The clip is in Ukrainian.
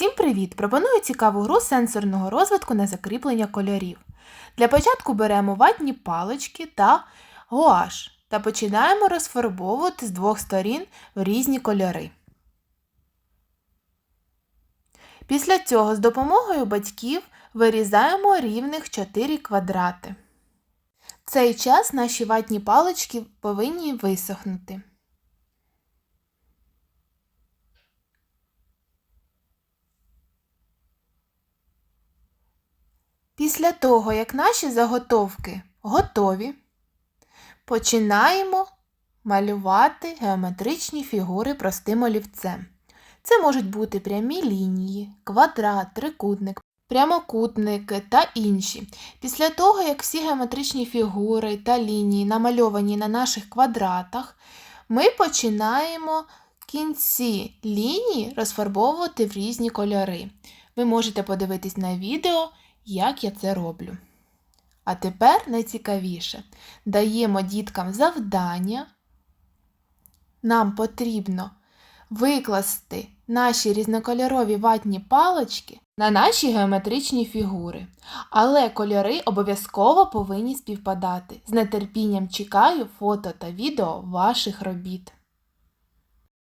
Всім привіт! Пропоную цікаву гру сенсорного розвитку на закріплення кольорів. Для початку беремо ватні палички та гуаш та починаємо розфарбовувати з двох сторін в різні кольори. Після цього з допомогою батьків вирізаємо рівних 4 квадрати. В цей час наші ватні палички повинні висохнути. Після того, як наші заготовки готові, починаємо малювати геометричні фігури простим олівцем. Це можуть бути прямі лінії, квадрат, трикутник, прямокутники та інші. Після того, як всі геометричні фігури та лінії намальовані на наших квадратах, ми починаємо кінці лінії розфарбовувати в різні кольори. Ви можете подивитись на відео, як я це роблю. А тепер найцікавіше. Даємо діткам завдання. Нам потрібно викласти наші різнокольорові ватні палички на наші геометричні фігури. Але кольори обов'язково повинні співпадати. З нетерпінням чекаю фото та відео ваших робіт.